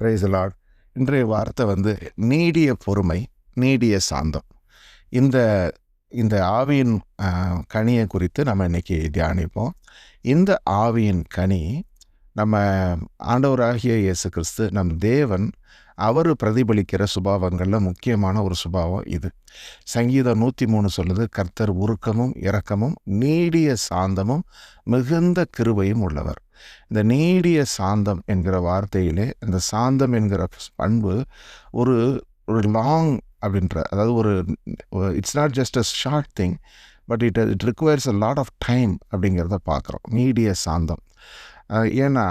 Price இன்றைய வார்த்தை வந்து நீடிய பொறுமை நீடிய சாந்தம். இந்த இந்த ஆவியின் கனியை குறித்து நம்ம இன்றைக்கி தியானிப்போம். இந்த ஆவியின் கனி நம்ம ஆண்டவராகிய இயேசு கிறிஸ்து நம் தேவன் அவர் பிரதிபலிக்கிற சுபாவங்களில் முக்கியமான ஒரு சுபாவம் இது. சங்கீதம் நூற்றி மூணு சொல்லுது கர்த்தர் உருக்கமும் இரக்கமும் நீடிய சாந்தமும் மிகுந்த கிருபையும் உள்ளவர். இந்த நீடிய சாந்தம் என்கிற வார்த்தையிலே இந்த சாந்தம் என்கிற பண்பு ஒரு ஒரு லாங் அப்படின்ற அதாவது ஒரு it's not just a short thing but it it requires a lot of time அப்படிங்கிறத பார்க்குறோம். நீடிய சாந்தம். ஏன்னா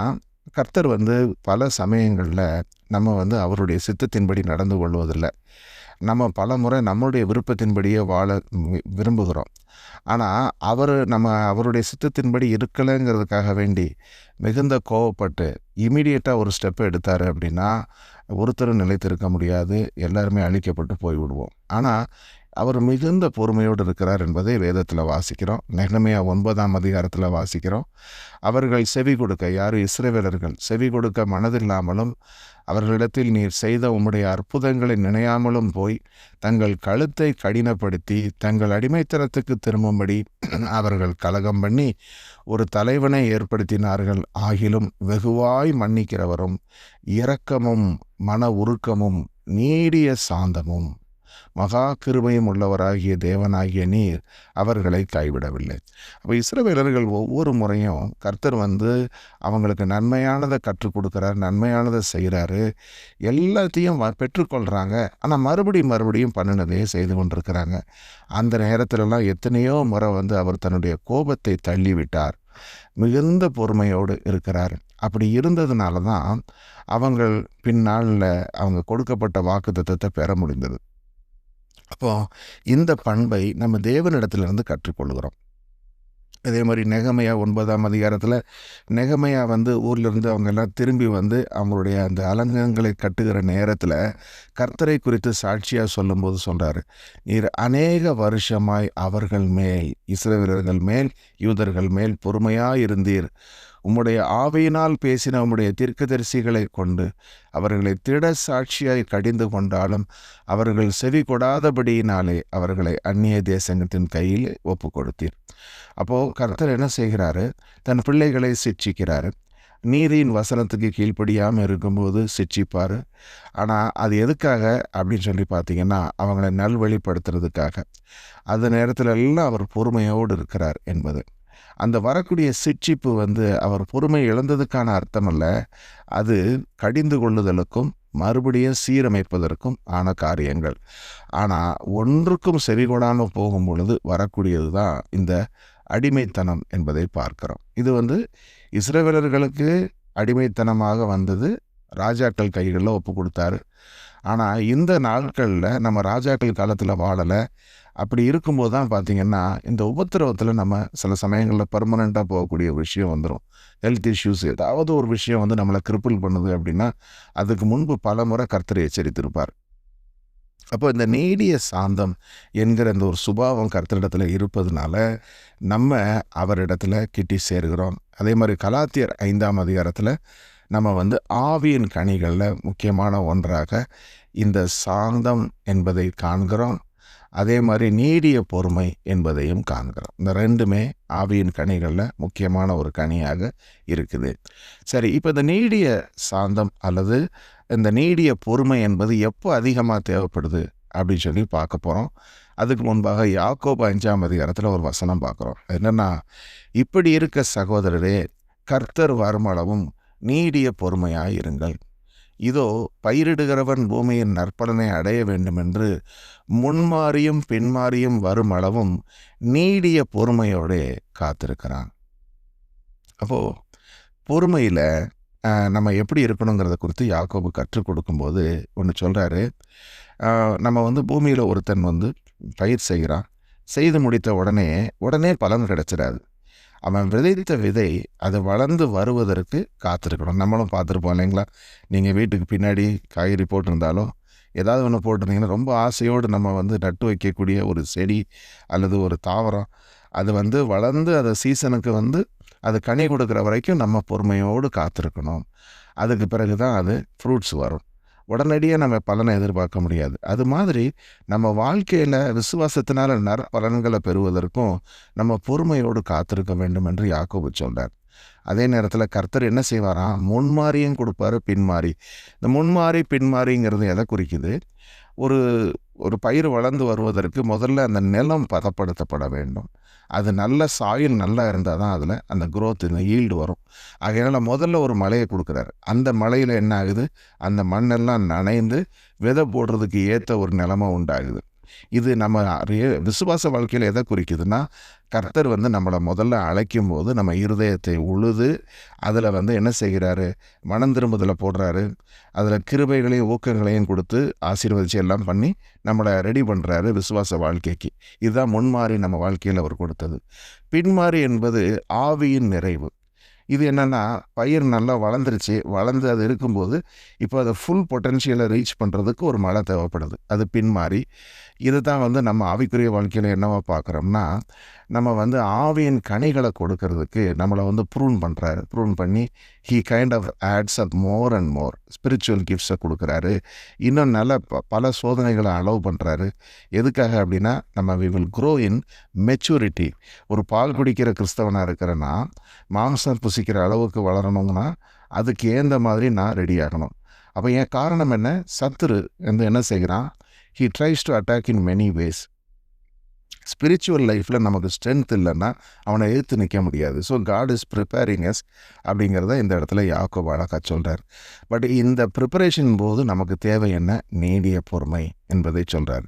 கர்த்தர் வந்து பல சமயங்களில் நம்ம வந்து அவருடைய சித்தத்தின்படி நடந்து கொள்வதில்லை. நம்ம பல முறை நம்மளுடைய விருப்பத்தின்படியே வாழ வி- விரும்புகிறோம். ஆனால் அவர் நம்ம அவருடைய சித்தத்தின்படி இருக்கலைங்கிறதுக்காக வேண்டி மிகுந்த கோவப்பட்டு இமீடியட்டாக ஒரு ஸ்டெப் எடுத்தார் அப்படின்னா ஒருத்தரும் நிலைத்திருக்க முடியாது எல்லாருமே அழிக்கப்பட்டு போய்விடுவோம். ஆனால் அவர் மிகுந்த பொறுமையோடு இருக்கிறார் என்பதை வேதத்தில் வாசிக்கிறோம். நெகமையா ஒன்பதாம் அதிகாரத்தில் வாசிக்கிறோம். அவர்கள் செவி கொடுக்க யார்? இஸ்ரேவலர்கள். செவி கொடுக்க மனதில்லாமலும் அவர்களிடத்தில் நீர் செய்த உம்முடைய அற்புதங்களை நினையாமலும் போய் தங்கள் கழுத்தை கடினப்படுத்தி தங்கள் அடிமைத்தனத்துக்கு திரும்பும்படி அவர்கள் கலகம் பண்ணி ஒரு தலைவனை ஏற்படுத்தினார்கள். ஆகிலும் வெகுவாய் மன்னிக்கிறவரும் இரக்கமும் மன உருக்கமும் நீடிய சாந்தமும். மகா கிருபையும் உள்ளவராகிய தேவனாகிய நீர் அவர்களை கைவிடவில்லை. அப்போ இஸ்ரவேலர்கள் ஒவ்வொரு முறையும் கர்த்தர் வந்து அவங்களுக்கு நன்மையானதை கற்றுக் கொடுக்குறார் நன்மையானதை செய்கிறாரு எல்லாத்தையும் வ- பெற்றுக்கொள்கிறாங்க ஆனால் மறுபடியும் மறுபடியும் பண்ணினதையே செய்து கொண்டிருக்கிறாங்க. அந்த நேரத்திலலாம் எத்தனையோ முறை வந்து அவர் தன்னுடைய கோபத்தை தள்ளிவிட்டார். மிகுந்த பொறுமையோடு இருக்கிறார். அப்படி இருந்ததுனால தான் அவங்கள் பின்னாளில் அவங்க கொடுக்கப்பட்ட வாக்குத்தத்தத்தை பெற முடிந்தது. அப்போது இந்த பண்பை நம்ம தேவனிடத்திலிருந்து கற்றுக்கொள்கிறோம். அதே மாதிரி நெகமையா ஒன்பதாம் அதிகாரத்தில் நெகமையா வந்து ஊர்லேருந்து அவங்க எல்லாம் திரும்பி வந்து அவங்களுடைய அந்த அலங்கங்களை கட்டுகிற நேரத்தில் கர்த்தரை குறித்து சாட்சியாக சொல்லும்போது சொல்கிறாரு நீர் அநேக வருஷமாய் அவர்கள் மேல் இஸ்ரேலர்கள் மேல் யூதர்கள் மேல் பொறுமையாக இருந்தீர். உம்முடைய ஆவையினால் பேசின உம்முடைய தீர்க்கதரிசிகளை கொண்டு அவர்களை திட சாட்சியாய் கடிந்து கொண்டாலும் அவர்கள் செவி கொடாதபடியினாலே அவர்களை அந்நிய தேசங்கத்தின் கையில் ஒப்பு கொடுத்தீர் அப்போது கர்த்தர் என்ன செய்கிறாரு? தன் பிள்ளைகளை சிக்ஷிக்கிறாரு நீதியின் வசனத்துக்கு கீழ்ப்படியாமல் இருக்கும்போது சிட்சிப்பார். ஆனால் அது எதுக்காக அப்படின்னு சொல்லி பார்த்தீங்கன்னா அவங்களை நல்வழிப்படுத்துறதுக்காக. அந்த நேரத்துல எல்லாம் அவர் பொறுமையோடு இருக்கிறார் என்பது. அந்த வரக்கூடிய சிற்றிப்பு வந்து அவர் பொறுமை இழந்ததுக்கான அர்த்தம் அல்ல அது கடிந்து கொள்ளுதலுக்கும் மறுபடியும் சீரமைப்பதற்கும் ஆன காரியங்கள். ஆனால் ஒன்றுக்கும் செவிகொடாமல் போகும் பொழுது வரக்கூடியது தான் இந்த அடிமைத்தனம் என்பதை பார்க்கிறோம். இது வந்து இஸ்ரவேலர்களுக்கு அடிமைத்தனமாக வந்தது ராஜாக்கள் கைகளில் ஒப்பு கொடுத்தாரு. ஆனால் இந்த நாட்களில் நம்ம ராஜாக்கள் காலத்தில் வாழலை. அப்படி இருக்கும்போது தான் பார்த்திங்கன்னா இந்த உபத்திரவத்தில் நம்ம சில சமயங்களில் பர்மனெண்ட்டாக போகக்கூடிய விஷயம் வந்துடும் ஹெல்த் இஷ்யூஸ் ஏதாவது ஒரு விஷயம் வந்து நம்மளை கிரிப்பிள் பண்ணுது அப்படின்னா அதுக்கு முன்பு பல முறை கர்த்தரை எச்சரித்திருப்பார். அப்போ இந்த நீடிய சாந்தம் என்கிற இந்த ஒரு சுபாவம் கர்த்தரிடத்தில் இருப்பதுனால நம்ம அவரிடத்துல கிட்டி சேர்கிறோம். அதே மாதிரி கலாத்தியர் ஐந்தாம் அதிகாரத்தில் நம்ம வந்து ஆவியின் கனிகளில் முக்கியமான ஒன்றாக இந்த சாந்தம் என்பதை காண்கிறோம். அதே மாதிரி நீடிய பொறுமை என்பதையும் காண்கிறோம். இந்த ரெண்டுமே ஆவியின் கனிகளில் முக்கியமான ஒரு கனியாக இருக்குது. சரி இப்போ இந்த நீடிய சாந்தம் அல்லது இந்த நீடிய பொறுமை என்பது எப்போ அதிகமாக தேவைப்படுது அப்படின்னு சொல்லி பார்க்க போகிறோம் அதுக்கு முன்பாக யாக்கோபு அஞ்சாம் அதிகாரத்தில் ஒரு வசனம் பார்க்குறோம். என்னென்னா இப்படி இருக்க சகோதரரே கர்த்தர் வருமளவும் நீடிய பொறுமையாயிருங்கள் இதோ பயிரிடுகிறவன் பூமியின் நற்பலனை அடைய வேண்டுமென்று முன்மாறியும் பின்மாறியும் வரும் அளவும் நீடிய பொறுமையோடே காத்திருக்கிறான். அப்போது பொறுமையில் நம்ம எப்படி இருக்கணுங்கிறத குறித்து யாக்கோபு கற்றுக் கொடுக்கும்போது ஒன்று சொல்கிறாரு நம்ம வந்து பூமியில் ஒருத்தன் வந்து பயிர் செய்கிறான். செய்து முடித்த உடனே உடனே பலன் கிடச்சிடாது. அவன் விதைத்த விதை அது வளர்ந்து வருவதற்கு காத்திருக்கணும். நம்மளும் பார்த்துருப்போம் இல்லைங்களா? நீங்கள் வீட்டுக்கு பின்னாடி காய்கறி போட்டிருந்தாலும் ஏதாவது ஒன்று போட்டிருந்தீங்கன்னா ரொம்ப ஆசையோடு நம்ம வந்து நட்டு வைக்கக்கூடிய ஒரு செடி அல்லது ஒரு தாவரம் அது வந்து வளர்ந்து அதை சீசனுக்கு வந்து அது கனி கொடுக்குற வரைக்கும் நம்ம பொறுமையோடு காத்திருக்கணும். அதுக்கு பிறகு தான் அது ஃப்ரூட்ஸ் வரும். உடனடியாக நம்ம பலனை எதிர்பார்க்க முடியாது. அது மாதிரி நம்ம வாழ்க்கையில் விசுவாசத்தினால நற பலன்களை பெறுவதற்கும் நம்ம பொறுமையோடு காத்திருக்க வேண்டும் என்று யாக்கோபு சொல்கிறார் அதே நேரத்தில் கர்த்தர் என்ன செய்வாராம் முன்மாறியும் கொடுப்பாரு பின்மாறி இந்த முன்மாறி பின்மாறிங்கிறது எதை குறிக்குது? ஒரு ஒரு பயிர் வளர்ந்து வருவதற்கு முதல்ல அந்த நிலம் பதப்படுத்தப்பட வேண்டும். அது நல்ல சாயில் நல்லா இருந்தால் தான் அதில் அந்த growth இந்த ஈல்டு வரும். ஆகையினால் முதல்ல ஒரு மலையை கொடுக்குறாரு. அந்த மலையில் என்ன ஆகுது? அந்த மண்ணெல்லாம் நனைந்து விதை போடுறதுக்கு ஏற்ற ஒரு நிலமாக உண்டாகுது. இது நம்ம விசுவாச வாழ்க்கையில் எதை குறிக்குதுன்னா கர்த்தர் வந்து நம்மளை முதல்ல அழைக்கும் போது நம்ம இருதயத்தை உழுது அதில் வந்து என்ன செய்கிறாரு? மனம் திரும்புதலை போடுறாரு. அதில் கிருபைகளையும் ஊக்கங்களையும் கொடுத்து ஆசீர்வதிச்சு எல்லாம் பண்ணி நம்மளை ரெடி பண்ணுறாரு விசுவாச வாழ்க்கைக்கு. இதுதான் முன்மாறி நம்ம வாழ்க்கையில் அவர் கொடுத்தது. பின்மாறி என்பது ஆவியின் நிறைவு. இது என்னென்னா பயிர் நல்லா வளர்ந்துருச்சு. வளர்ந்து அது இருக்கும்போது இப்போ அதை ஃபுல் பொட்டன்ஷியலை ரீச் பண்ணுறதுக்கு ஒரு மழை தேவைப்படுது. அது பின்மாறி. இது தான் வந்து நம்ம ஆவிக்குரிய வாழ்க்கையில் என்னவா பார்க்குறோம்னா நம்ம வந்து ஆவியின் கனிகளை கொடுக்கறதுக்கு நம்மளை வந்து ப்ரூன் பண்ணுறாரு ப்ரூன் பண்ணி he kind of adds up more and more spiritual கிஃப்ட்ஸை கொடுக்குறாரு. இன்னும் நல்ல ப- பல சோதனைகளை அலோவ் பண்ணுறாரு எதுக்காக அப்படின்னா நம்ம we will grow in maturity ஒரு பால் குடிக்கிற கிறிஸ்தவனாக இருக்கிறேன்னா மாம்சம் புசிக்கிற அளவுக்கு வளரணுங்கன்னா அதுக்கு ஏந்த மாதிரி நான் ரெடி ஆகணும். அப்போ என் காரணம் என்ன? சத்துரு வந்து என்ன செய்கிறான்? He tries to attack in many ways spiritual லைஃப்பில் நமக்கு ஸ்ட்ரென்த் இல்லைன்னா அவனை எழுத்து நிற்க முடியாது. So God is preparing us அப்படிங்கிறத இந்த இடத்துல யாக்கோ அழகாக சொல்கிறார் பட் இந்த ப்ரிப்பரேஷன் போது நமக்கு தேவை என்ன? நீடிய பொறுமை என்பதை சொல்கிறார்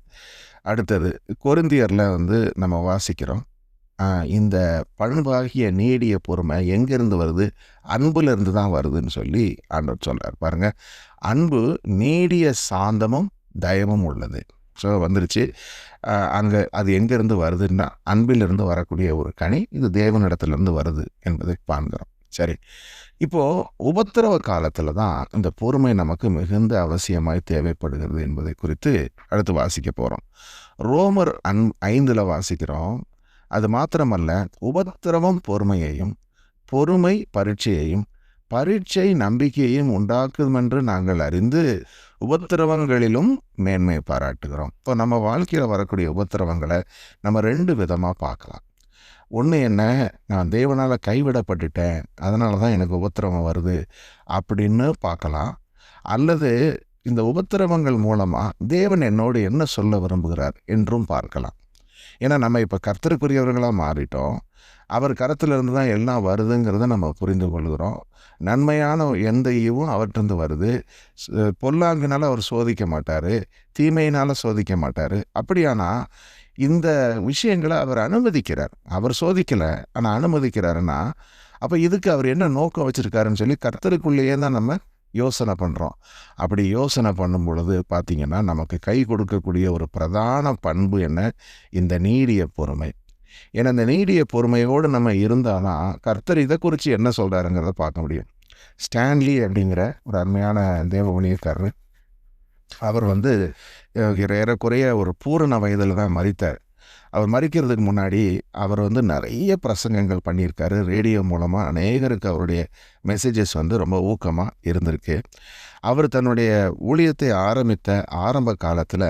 அடுத்தது கொருந்தியரில் வந்து நம்ம வாசிக்கிறோம். இந்த பண்பாகிய நீடிய பொறுமை எங்கேருந்து வருது? அன்புலேருந்து தான் வருதுன்னு சொல்லி ஆண்டவர் சொல்கிறார் பாருங்கள் அன்பு நீடிய சாந்தமும் தயமும் உள்ளது. ஸோ வந்துருச்சு. அங்கே அது எங்கேருந்து வருதுன்னா அன்பிலிருந்து வரக்கூடிய ஒரு கனி இது தேவனிடத்திலிருந்து வருது என்பதை காண்கிறோம். சரி. இப்போது உபத்திரவ காலத்தில் தான் இந்த பொறுமை நமக்கு மிகுந்த அவசியமாய் தேவைப்படுகிறது என்பதை குறித்து அடுத்து வாசிக்க போகிறோம் ரோமர் அன் ஐந்தில் வாசிக்கிறோம். அது மாத்திரமல்ல உபத்திரவம் பொறுமையையும் பொறுமை பரீட்சையையும் பரீட்சை நம்பிக்கையையும் உண்டாக்குமென்று நாங்கள் அறிந்து உபத்திரவங்களிலும் மேன்மை பாராட்டுகிறோம். இப்போ நம்ம வாழ்க்கையில் வரக்கூடிய உபத்திரவங்களை நம்ம ரெண்டு விதமாக பார்க்கலாம். ஒன்று என்ன நான் தேவனால் கைவிடப்பட்டுட்டேன் அதனால தான் எனக்கு உபத்திரவம் வருது அப்படின்னு பார்க்கலாம். அல்லது இந்த உபத்திரவங்கள் மூலமாக தேவன் என்னோடு என்ன சொல்ல விரும்புகிறார் என்றும் பார்க்கலாம். ஏன்னா நம்ம இப்போ கர்த்தருக்குரியவர்களாக மாறிட்டோம். அவர் கரத்திலிருந்து தான் எல்லாம் வருதுங்கிறத நம்ம புரிந்து கொள்கிறோம். நன்மையான எந்த ஈவும் அவற்றிருந்து வருது. பொல்லாங்கினால் அவர் சோதிக்க மாட்டார். தீமையினால் சோதிக்க மாட்டார். அப்படியானா இந்த விஷயங்களை அவர் அனுமதிக்கிறார். அவர் சோதிக்கலை ஆனால் அனுமதிக்கிறாருன்னா அப்போ இதுக்கு அவர் என்ன நோக்கம் வச்சுருக்காருன்னு சொல்லி கர்த்தருக்குள்ளேயே தான் நம்ம யோசனை பண்ணுறோம் அப்படி யோசனை பண்ணும் பொழுது பார்த்திங்கன்னா நமக்கு கை கொடுக்கக்கூடிய ஒரு பிரதான பண்பு என்ன? இந்த நீடிய பொறுமை. ஏன்னா இந்த நீடிய பொறுமையோடு நம்ம இருந்தால்தான் கர்த்தர் இதை குறித்து என்ன சொல்கிறாருங்கிறத பார்க்க முடியும். ஸ்டான்லி அப்படிங்கிற ஒரு அருமையான தேவமணியக்காரர் அவர் வந்து ஏறக்குறைய ஒரு பூரண வயதில் தான் மறித்தார். அவர் மறிக்கிறதுக்கு முன்னாடி அவர் வந்து நிறைய பிரசங்கங்கள் பண்ணியிருக்காரு. ரேடியோ மூலமாக அநேகருக்கு அவருடைய மெசேஜஸ் வந்து ரொம்ப ஊக்கமாக இருந்திருக்கு. அவர் தன்னுடைய ஊழியத்தை ஆரம்பித்த ஆரம்ப காலத்தில்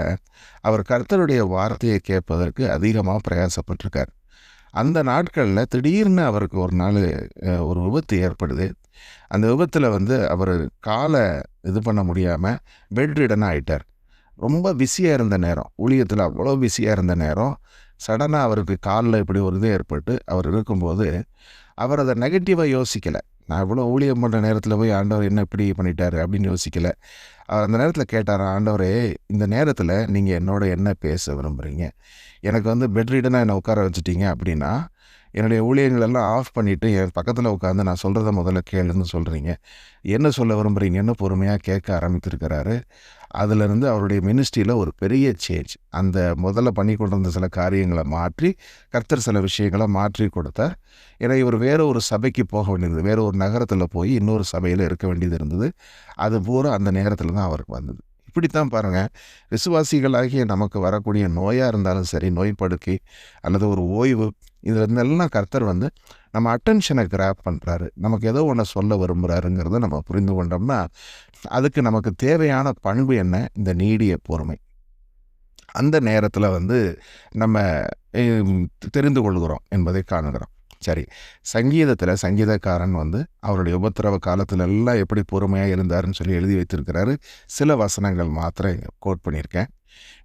அவர் கர்த்தருடைய வார்த்தையை கேட்பதற்கு அதிகமாக பிரயாசப்பட்டிருக்கார். அந்த நாட்களில் திடீர்னு அவருக்கு ஒரு நாள் ஒரு விபத்து ஏற்படுது. அந்த விபத்தில் வந்து அவர் காலை இது பண்ண முடியாமல் பெட்ரிடன் ஆகிட்டார் ஆயிட்டார். ரொம்ப பிஸியாக இருந்த நேரம் ஊழியத்தில் அவ்வளோ பிஸியாக இருந்த நேரம் சடனாக அவருக்கு காலில் இப்படி ஒரு இது ஏற்பட்டு அவர் இருக்கும்போது அவர் அதை நெகட்டிவாக யோசிக்கலை. நான் இவ்வளோ ஊழியம் பண்ணுற நேரத்தில் போய் ஆண்டவர் என்ன இப்படி பண்ணிட்டாரு அப்படின்னு யோசிக்கலை. அவர் அந்த நேரத்தில் கேட்டார் ஆண்டவரே இந்த நேரத்தில் நீங்கள் என்னோட என்ன பேச விரும்புகிறீங்க எனக்கு வந்து பெட்ரீடனாக என்னை உட்கார வச்சுட்டீங்க அப்படின்னா என்னுடைய ஊழியர்கள் எல்லாம் ஆஃப் பண்ணிவிட்டு என் பக்கத்தில் உட்காந்து நான் சொல்கிறத முதல்ல கேளுன்னு சொல்கிறீங்க என்ன சொல்ல விரும்புகிறீங்கன்னு பொறுமையாக கேட்க ஆரம்பித்திருக்கிறாரு? அதிலிருந்து அவருடைய மினிஸ்ட்ரியில் ஒரு பெரிய சேஞ்ச் அந்த முதல்ல பண்ணி கொண்டிருந்த சில காரியங்களை மாற்றி கர்த்தர் சில விஷயங்களை மாற்றி கொடுத்தார். ஏன்னா இவர் வேறு ஒரு சபைக்கு போக வேண்டியது வேறு ஒரு நகரத்தில் போய் இன்னொரு சபையில் இருக்க வேண்டியது இருந்தது. அது பூரா அந்த நேரத்தில் தான் அவருக்கு வந்தது. இப்படித்தான் பாருங்கள் விசுவாசிகளாகிய நமக்கு வரக்கூடிய நோயாக இருந்தாலும் சரி நோய் படுக்கை அல்லது ஒரு ஓய்வு இதில் இருந்தெல்லாம் கர்த்தர் வந்து நம்ம அட்டென்ஷனை கிராப் பண்ணுறாரு நமக்கு ஏதோ ஒன்று சொல்ல விரும்புகிறாருங்கிறத நம்ம புரிந்து கொண்டோம்னா அதுக்கு நமக்கு தேவையான பண்பு என்ன? இந்த நீடிய பொறுமை. அந்த நேரத்தில் வந்து நம்ம தெரிந்து கொள்கிறோம் என்பதை காணுகிறோம். சரி சங்கீதத்தில் சங்கீதக்காரன் வந்து அவருடைய உபத்திரவ காலத்தில் எல்லாம் எப்படி பொறுமையாக இருந்தாருன்னு சொல்லி எழுதி வைத்திருக்கிறாரு. சில வசனங்கள் மாத்திரம் கோட் பண்ணியிருக்கேன்.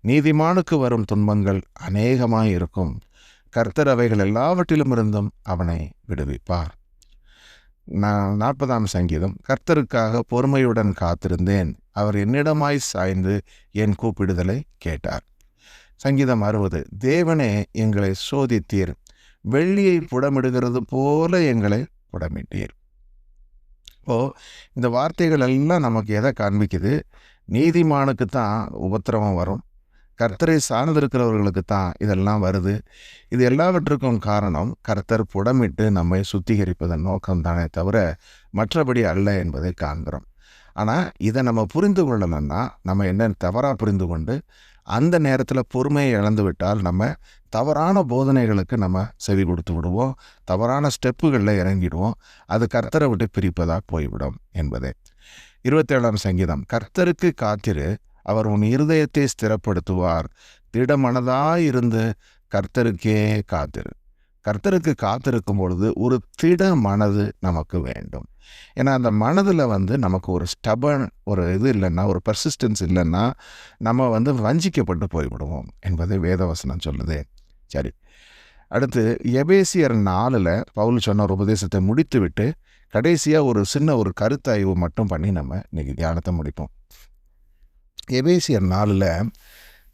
நீதிமானுக்கு வரும் துன்பங்கள் அநேகமாக இருக்கும். கர்த்தர் அவைகள் எல்லாவற்றிலும் இருந்தும் அவனை விடுவிப்பார். நான் நாற்பதாம் சங்கீதம். கர்த்தருக்காக பொறுமையுடன் காத்திருந்தேன். அவர் என்னிடமாய் சாய்ந்து என் கூப்பிடுதலை கேட்டார். சங்கீதம் அறுபது. தேவனே எங்களை சோதித்தீர். வெள்ளியை புடமிடுகிறது போல எங்களை புடமிட்டீர். இப்போது இந்த வார்த்தைகள் எல்லாம் நமக்கு எதை காண்பிக்குது? நீதிமானுக்கு தான் உபத்திரவம் வரும். கர்த்தரை சார்ந்திருக்கிறவர்களுக்கு தான் இதெல்லாம் வருது. இது எல்லாவற்றுக்கும் காரணம் கர்த்தர் புடமிட்டு நம்மை சுத்திகரிப்பதன் நோக்கம் தானே தவிர மற்றபடி அல்ல என்பதை காண்கிறோம். ஆனால் இதை நம்ம புரிந்து கொள்ளணும்னா நம்ம என்ன தவறாக புரிந்து கொண்டு அந்த நேரத்தில் பொறுமையை இழந்து விட்டால் நம்ம தவறான போதனைகளுக்கு நம்ம செவி கொடுத்து விடுவோம். தவறான ஸ்டெப்புகளில் இறங்கிடுவோம். அது கர்த்தரை விட்டு பிரிப்பதாக போய்விடும் என்பதே. இருபத்தேழாம் சங்கீதம். கர்த்தருக்கு காத்திரு அவர் உன் இருதயத்தை ஸ்திரப்படுத்துவார். திடமனதாயிருந்து கர்த்தருக்கே காத்திரு. கர்த்தருக்கு காத்திருக்கும் பொழுது ஒரு திட மனது நமக்கு வேண்டும். ஏன்னா அந்த மனதில் வந்து நமக்கு ஒரு ஸ்டபன் ஒரு இது இல்லைன்னா ஒரு பர்சிஸ்டன்ஸ் இல்லைன்னா நம்ம வந்து வஞ்சிக்கப்பட்டு போய்விடுவோம் என்பதை வேதவசனம் சொல்லுது. சரி. அடுத்து எபேசியர் நாலில் பவுல் சொன்ன ஒரு உபதேசத்தை முடித்துவிட்டு கடைசியாக ஒரு சின்ன ஒரு கருத்தாய்வு மட்டும் பண்ணி நம்ம இன்றைக்கி தியானத்தை முடிப்போம். எபேசியர் நாலில்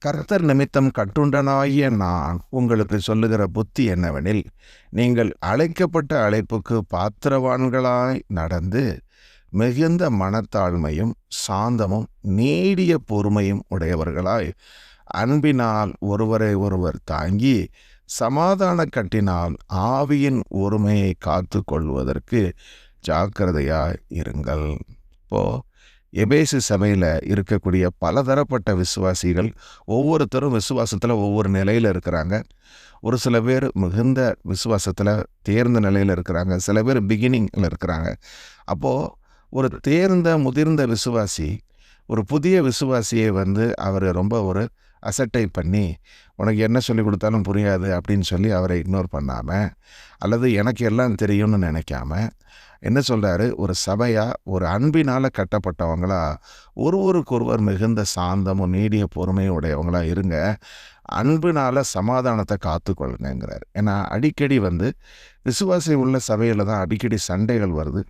கர்த்தர் நிமித்தம் கட்டுண்டனாகிய நான் உங்களுக்கு சொல்லுகிற புத்தி என்னவெனில் நீங்கள் அழைக்கப்பட்ட அழைப்புக்கு பாத்திரவான்களாய் நடந்து மிகுந்த மனத்தாழ்மையும் சாந்தமும் நீடிய பொறுமையும் உடையவர்களாய் அன்பினால் ஒருவரை ஒருவர் தாங்கி சமாதான கட்டினால் ஆவியின் ஒருமையை காத்து கொள்வதற்கு ஜாக்கிரதையாய் இருங்கள். இப்போது எபேசு சபையில் இருக்கக்கூடிய பலதரப்பட்ட விசுவாசிகள் ஒவ்வொருத்தரும் விசுவாசத்தில் ஒவ்வொரு நிலையில் இருக்கிறாங்க. ஒரு சில பேர் மிகுந்த விசுவாசத்தில் தேர்ந்த நிலையில் இருக்கிறாங்க. சில பேர் பிகினிங்கில் இருக்கிறாங்க. அப்போது ஒரு தேர்ந்த முதிர்ந்த விசுவாசி ஒரு புதிய விசுவாசியை வந்து அவர் ரொம்ப ஒரு அசட்டை பண்ணி உனக்கு என்ன சொல்லி கொடுத்தாலும் புரியாது அப்படின்னு சொல்லி அவரை இக்னோர் பண்ணாமல் அல்லது எனக்கு எல்லாம் தெரியும்னு நினைக்காம என்ன சொல்கிறாரு ஒரு சபையாக ஒரு அன்பினால் கட்டப்பட்டவங்களா ஒருவருக்கொருவர் மிகுந்த சாந்தமும் நீடிய பொறுமையும் உடையவங்களாக இருங்க. அன்பினால் சமாதானத்தை காத்துக்கொள்ளுங்கிறார் ஏன்னா அடிக்கடி வந்து விசுவாசி உள்ள சபையில் தான் அடிக்கடி சண்டைகள் வருது.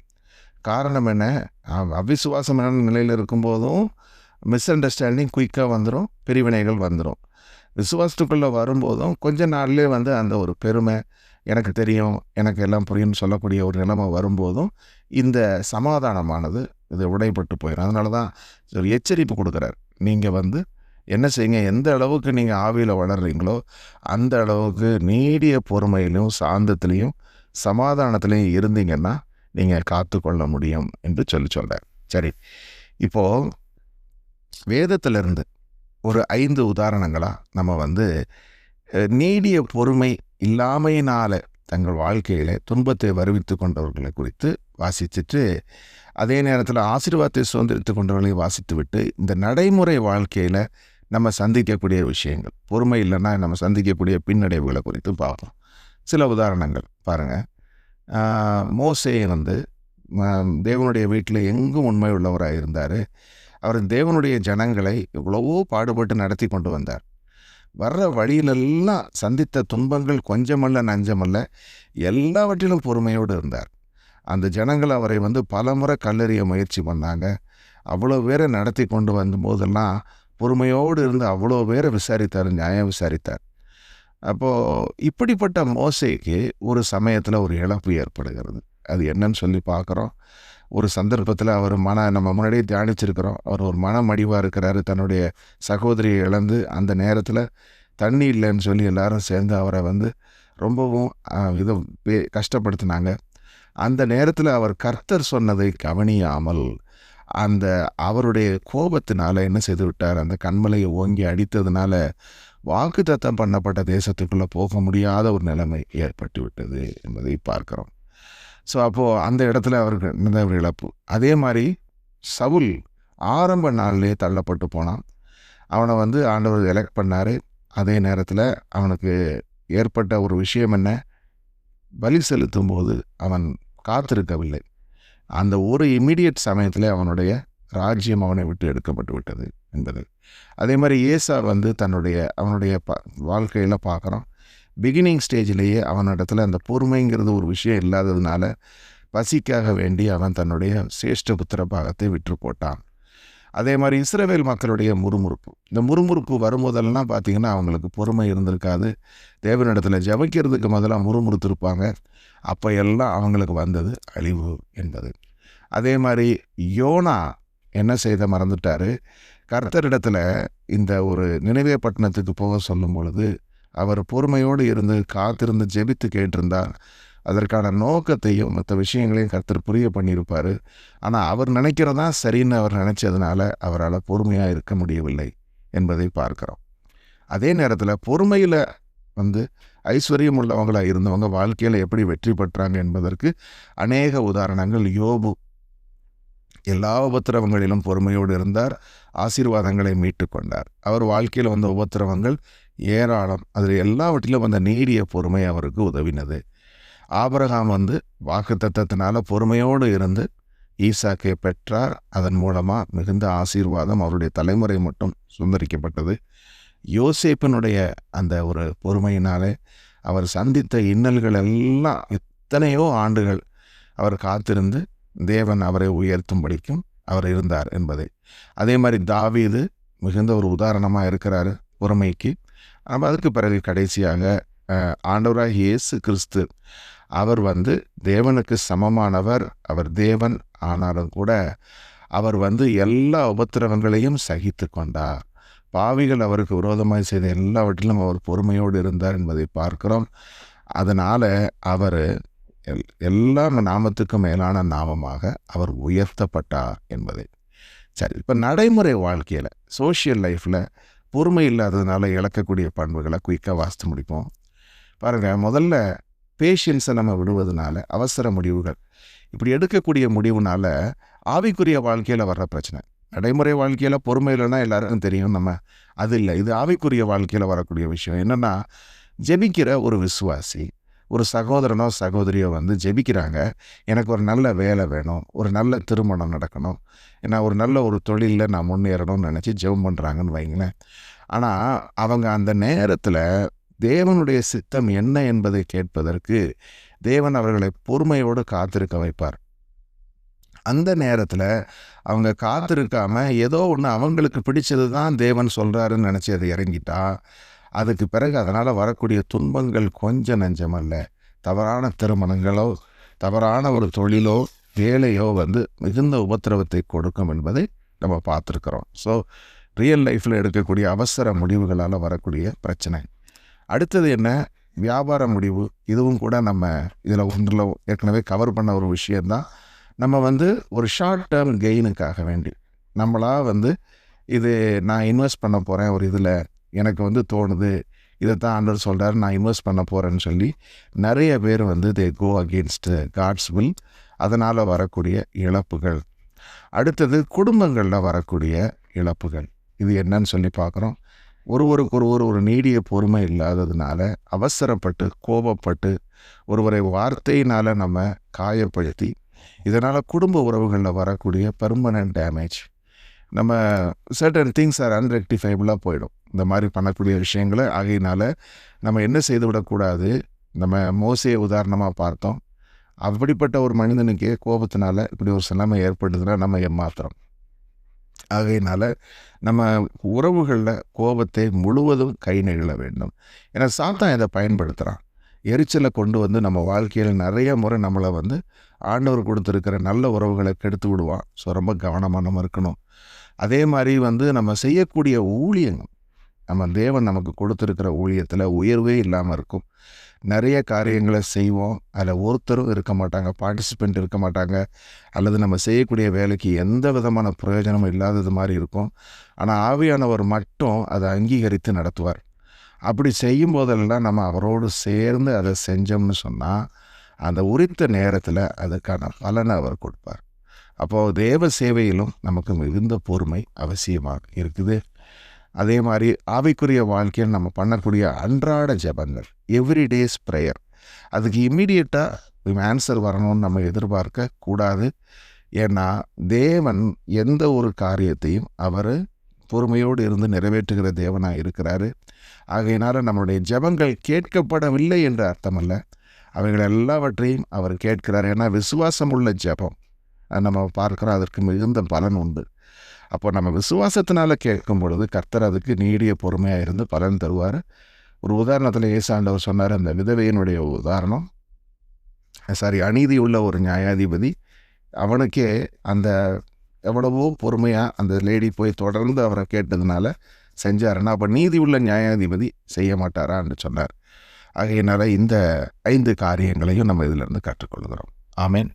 காரணம் என்ன? அவ்- அவிசுவாசமான நிலையில் இருக்கும்போதும் மிஸ் அண்டர்ஸ்டாண்டிங் குயிக்காக வந்துடும் பிரிவினைகள் வந்துடும் விசுவாசத்துக்குள்ளே வரும்போதும் கொஞ்ச நாள்லேயே வந்து அந்த ஒரு பெருமை எனக்கு தெரியும் எனக்கு எல்லாம் புரியும்னு சொல்லக்கூடிய ஒரு நிலைமை வரும்போதும் இந்த சமாதானமானது இது உடைப்பட்டு போயிடும் அதனால தான் ஒரு எச்சரிப்பு கொடுக்குறார். நீங்கள் வந்து என்ன செய்யுங்க எந்த அளவுக்கு நீங்கள் ஆவியில் வளர்றீங்களோ அந்த அளவுக்கு நீடிய பொறுமையிலையும் சாந்தத்துலேயும் சமாதானத்துலேயும் இருந்தீங்கன்னா நீங்கள் காத்துக்கொள்ள முடியும் என்று சொல்லி சொல்கிறார் சரி இப்போது வேதத்திலிருந்து ஒரு ஐந்து உதாரணங்களாக நம்ம வந்து நீடிய பொறுமை இல்லாமையினால் தங்கள் வாழ்க்கையில் துன்பத்தை வருவித்து கொண்டவர்களை குறித்து வாசிச்சுட்டு அதே நேரத்தில் ஆசீர்வாதத்தை சுதந்திரித்து கொண்டவர்களை வாசித்து விட்டு இந்த நடைமுறை வாழ்க்கையில் நம்ம சந்திக்கக்கூடிய விஷயங்கள் பொறுமை இல்லைன்னா நம்ம சந்திக்கக்கூடிய பின்னடைவுகளை குறித்து பார்ப்போம். சில உதாரணங்கள் பாருங்கள் மோசே வந்து தேவனுடைய வீட்டில் எங்கும் உண்மை உள்ளவராக இருந்தார் அவர் தேவனுடைய ஜனங்களை எவ்வளவோ பாடுபட்டு நடத்தி கொண்டு வந்தார். வர்ற வழியிலெல்லாம் சந்தித்த துன்பங்கள் கொஞ்சமல்ல நஞ்சமல்ல எல்லாவற்றிலும் பொறுமையோடு இருந்தார். அந்த ஜனங்கள் அவரை வந்து பலமுறை கல்லறிய முயற்சி பண்ணாங்க. அவ்வளோ பேரை நடத்தி கொண்டு வந்த போதெல்லாம் பொறுமையோடு இருந்து அவ்வளோ பேரை விசாரித்தார் நியாயம் விசாரித்தார். அப்போது இப்படிப்பட்ட மோசைக்கு ஒரு சமயத்தில் ஒரு இழப்பு ஏற்படுகிறது. அது என்னன்னு சொல்லி பார்க்குறோம். ஒரு சந்தர்ப்பத்தில் அவர் மன நம்ம முன்னாடியே தியானிச்சிருக்கிறோம். அவர் ஒரு மனமடிவாக இருக்கிறாரு. தன்னுடைய சகோதரியை இழந்து அந்த நேரத்தில் தண்ணி இல்லைன்னு சொல்லி எல்லாரும் சேர்ந்து அவரை வந்து ரொம்பவும் இதை இது பே- கஷ்டப்படுத்தினாங்க. அந்த நேரத்தில் அவர் கர்த்தர் சொன்னதை கவனியாமல் அந்த அவருடைய கோபத்தினால என்ன செய்து விட்டார்? அந்த கண்மலையை ஓங்கி அடித்ததுனால வாக்குத்தத்தம் பண்ணப்பட்ட தேசத்துக்குள்ளே போக முடியாத ஒரு நிலைமை ஏற்பட்டு விட்டது என்பதை பார்க்கிறோம். ஸோ அப்போது அந்த இடத்துல அவருக்கு நடந்த ஒரு இழப்பு. அதே மாதிரி சவுல் ஆரம்ப நாள்லேயே தள்ளப்பட்டு போனான். அவனை வந்து ஆண்டவர் எலெக்ட் பண்ணார். அதே நேரத்தில் அவனுக்கு ஏற்பட்ட ஒரு விஷயம் என்ன? பலி செலுத்தும் போது அவன் காத்திருக்கவில்லை. அந்த ஒரு இமீடியட் சமயத்தில் அவனுடைய ராஜ்யம் அவனை விட்டு எடுக்கப்பட்டு விட்டது என்பது. அதே மாதிரி ஏசா வந்து தன்னுடைய அவனுடைய ப வாழ்க்கையில் பார்க்குறோம் பிகினிங் ஸ்டேஜ்லேயே அவனிடத்துல அந்த பொறுமைங்கிறது ஒரு விஷயம் இல்லாததுனால பசிக்காக வேண்டி அவன் தன்னுடைய சிரேஷ்ட புத்திர பாகத்தை விற்று போட்டான். அதே மாதிரி இஸ்ரேவேல் மக்களுடைய முறுமுறுப்பு. இந்த முறுமுறுப்பு வரும்போதெல்லாம் பார்த்திங்கன்னா அவங்களுக்கு பொறுமை இருந்திருக்காது. தேவனிடத்தில் ஜபிக்கிறதுக்கு முதல்ல முறுமுறுத்திருப்பாங்க. அப்போ எல்லாம் அவங்களுக்கு வந்தது அழிவு என்பது. அதே மாதிரி யோனா என்ன செய்த மறந்துட்டாரு. கர்த்தரிடத்துல இந்த ஒரு நினைவே பட்டணத்துக்கு போக சொல்லும் பொழுது அவர் பொறுமையோடு இருந்து காத்திருந்து ஜெபித்து கேட்டிருந்தார். அதற்கான நோக்கத்தையும் மற்ற விஷயங்களையும் கர்த்தர் புரிய பண்ணியிருப்பார். ஆனால் அவர் நினைக்கிறதா சரின்னு அவர் நினச்சதுனால அவரால் பொறுமையாக இருக்க முடியவில்லை என்பதை பார்க்குறோம். அதே நேரத்தில் பொறுமையில் வந்து ஐஸ்வர்யம் உள்ளவங்களாக இருந்தவங்க வாழ்க்கையில் எப்படி வெற்றி பெற்றாங்க என்பதற்கு அநேக உதாரணங்கள். யோபு எல்லா உபத்திரவங்களிலும் பொறுமையோடு இருந்தார் ஆசீர்வாதங்களை மீட்டு கொண்டார். அவர் வாழ்க்கையில் வந்த உபத்திரவங்கள் ஏராளம். அதில் எல்லாவற்றிலும் வந்த நீடிய பொறுமை அவருக்கு உதவினது. ஆபரகாம் வந்து வாக்கு தத்தத்தினால பொறுமையோடு இருந்து ஈசாக்கை பெற்றார். அதன் மூலமாக மிகுந்த ஆசீர்வாதம் அவருடைய தலைமுறை மட்டும் சுந்தரிக்கப்பட்டது யோசேப்பினுடைய அந்த ஒரு பொறுமையினாலே அவர் சந்தித்த இன்னல்கள் எல்லாம் எத்தனையோ ஆண்டுகள் அவர் காத்திருந்து தேவன் அவரை உயர்த்தும்படிக்கும் அவர் இருந்தார் என்பதை. அதே மாதிரி தாவீது மிகுந்த ஒரு உதாரணமாக இருக்கிறாரு பொறுமைக்கு. நம்ம அதுக்கு பிறகு கடைசியாக ஆண்டவராக இயேசு கிறிஸ்து அவர் வந்து தேவனுக்கு சமமானவர் அவர் தேவன் ஆனாலும் கூட அவர் வந்து எல்லா உபத்திரவங்களையும் சகித்து கொண்டார். பாவிகள் அவருக்கு விரோதமாக செய்த எல்லாவற்றிலும் அவர் பொறுமையோடு இருந்தார் என்பதை பார்க்கிறோம். அதனால் அவர் எல் எல்லா நாமத்துக்கும் மேலான நாமமாக அவர் உயர்த்தப்பட்டார் என்பதை. சரி இப்போ நடைமுறை வாழ்க்கையில் சோஷியல் லைஃப்பில் பொறுமை இல்லாததுனால இழக்கக்கூடிய பண்புகளை குயிக்காக வாசித்து முடிப்போம். பாருங்கள் முதல்ல பேஷியன்ஸை நம்ம விடுவதனால அவசர முடிவுகள். இப்படி எடுக்கக்கூடிய முடிவுனால ஆவிக்குரிய வாழ்க்கையில் வர்ற பிரச்சனை. நடைமுறை வாழ்க்கையில் பொறுமை இல்லைன்னா எல்லாருக்கும் தெரியும் நம்ம. அது இல்லை. இது ஆவிக்குரிய வாழ்க்கையில் வரக்கூடிய விஷயம். என்னென்னா ஜெபிக்கிற ஒரு விசுவாசி ஒரு சகோதரனோ சகோதரியோ வந்து ஜெபிக்கிறாங்க. எனக்கு ஒரு நல்ல வேலை வேணும். ஒரு நல்ல திருமணம் நடக்கணும். நான் ஒரு நல்ல ஒரு தொழிலில் நான் முன்னேறணும்னு நினச்சி ஜெபம் பண்ணுறாங்கன்னு வைங்களேன். ஆனால் அவங்க அந்த நேரத்தில் தேவனுடைய சித்தம் என்ன என்பதை கேட்பதற்கு தேவன் அவர்களை பொறுமையோடு காத்திருக்க வைப்பார். அந்த நேரத்தில் அவங்க காத்திருக்காமல் ஏதோ ஒன்று அவங்களுக்கு பிடிச்சது தான் தேவன் சொல்கிறாருன்னு நினச்சி அதை இறங்கிட்டா அதுக்கு பிறகு அதனால் வரக்கூடிய துன்பங்கள் கொஞ்சம் நஞ்சமல்ல. தவறான திருமணங்களோ தவறான ஒரு தொழிலோ வேலையோ வந்து மிகுந்த உபத்திரவத்தை கொடுக்கும் என்பதை நம்ம பார்த்துருக்குறோம். ஸோ ரியல் லைஃப்பில் எடுக்கக்கூடிய அவசர முடிவுகளால் வரக்கூடிய பிரச்சனை. அடுத்தது என்ன? வியாபார முடிவு. இதுவும் கூட நம்ம இதில் ஒன்றில் ஏற்கனவே கவர் பண்ண ஒரு விஷயந்தான் நம்ம வந்து ஒரு ஷார்ட் டேர்ம் கெயினுக்காக வேண்டி நம்மளாக வந்து இது நான் இன்வெஸ்ட் பண்ண போகிறேன் ஒரு இதில் எனக்கு வந்து தோணுது இதை தான் ஆண்டவர் சொல்கிறார் நான் இன்வெஸ்ட் பண்ண போகிறேன்னு சொல்லி நிறைய பேர் வந்து they go against God's will அதனால் வரக்கூடிய இழப்புகள். அடுத்தது குடும்பங்களில் வரக்கூடிய இழப்புகள். இது என்னன்னு சொல்லி பார்க்குறோம். ஒருவருக்கு ஒருவர் ஒரு நீடிய பொறுமை இல்லாததுனால அவசரப்பட்டு கோபப்பட்டு ஒருவரை வார்த்தையினால் நம்ம காயப்படுத்தி இதனால் குடும்ப உறவுகளில் வரக்கூடிய பெர்மனன்ட் டேமேஜ் நம்ம சர்டன் திங்ஸ் ஆர் அன்ரெக்டிஃபைபிளாக போயிடும். இந்த மாதிரி பண்ணக்கூடிய விஷயங்களை ஆகையினால நம்ம என்ன செய்து விடக்கூடாது? நம்ம மோசையை உதாரணமாக பார்த்தோம். அப்படிப்பட்ட ஒரு மனிதனுக்கே கோபத்தினால இப்படி ஒரு சிலமை ஏற்படுதுன்னா நம்ம ஏமாத்துறோம். ஆகையினால நம்ம உறவுகளில் கோபத்தை முழுவதும் கை நெகிழ வேண்டும். ஏன்னா சாத்தான் இதை பயன்படுத்துகிறான் எரிச்சலை கொண்டு வந்து நம்ம வாழ்க்கையில் நிறைய முறை நம்மளை வந்து ஆண்டவர் கொடுத்துருக்கிற நல்ல உறவுகளை கெடுத்து விடுவான். ஸோ ரொம்ப கவனமாக நம்ம இருக்கணும். அதே மாதிரி வந்து நம்ம செய்யக்கூடிய ஊழியங்கள் நம்ம தேவன் நமக்கு கொடுத்துருக்கிற ஊழியத்தில் உயர்வே இல்லாமல் இருக்கும். நிறைய காரியங்களை செய்வோம். அதில் ஒருத்தரும் இருக்க மாட்டாங்க பார்ட்டிசிபெண்ட் இருக்க மாட்டாங்க. அல்லது நம்ம செய்யக்கூடிய வேலைக்கு எந்த விதமான பிரயோஜனமும் இல்லாதது மாதிரி இருக்கும். ஆனால் ஆவியானவர் மட்டும் அதை அங்கீகரித்து நடத்துவார். அப்படி செய்யும் போதெல்லாம் நம்ம அவரோடு சேர்ந்து அதை செஞ்சோம்னு சொன்னால் அந்த உரித்த நேரத்தில் அதுக்கான பலனை அவர் கொடுப்பார். அப்போது தேவ சேவையிலும் நமக்கு மிகுந்த பொறுமை அவசியமாக இருக்குது. அதே மாதிரி ஆவிக்குரிய வாழ்க்கையில் நம்ம பண்ணக்கூடிய அன்றாட ஜெபங்கள் எவ்ரிடேஸ் ப்ரேயர் அதுக்கு இம்மிடியட்டாக ஆன்சர் வரணும்னு நம்ம எதிர்பார்க்க கூடாது. ஏன்னா தேவன் எந்த ஒரு காரியத்தையும் அவர் பொறுமையோடு இருந்து நிறைவேற்றுகிற தேவனாக இருக்கிறாரு. ஆகையினால நம்மளுடைய ஜெபங்கள் கேட்கப்படவில்லை என்று அர்த்தமல்ல. அவைகள் எல்லாவற்றையும் அவர் கேட்கிறார். ஏன்னா விசுவாசம் உள்ள ஜெபம். நம்ம பார்க்குறோம் அதற்கு மிகுந்த பலன் உண்டு. அப்போ நம்ம விசுவாசத்தினால் கேட்கும் பொழுது கர்த்தர் அதுக்கு நீடிய பொறுமையாக இருந்து பலன் தருவார். ஒரு உதாரணத்தில் ஏசாண்டவர் சொன்னார் அந்த விதவையினுடைய உதாரணம். சாரி அநீதி உள்ள ஒரு நியாயாதிபதி அவனுக்கே அந்த எவ்வளவோ பொறுமையாக அந்த லேடி போய் தொடர்ந்து அவரை கேட்டதுனால செஞ்சாருன்னா அப்போ நீதி உள்ள நியாயாதிபதி செய்ய மாட்டாரான்னு சொன்னார். ஆகையினால இந்த ஐந்து காரியங்களையும் நம்ம இதிலிருந்து கற்றுக்கொள்கிறோம். ஆமேன்.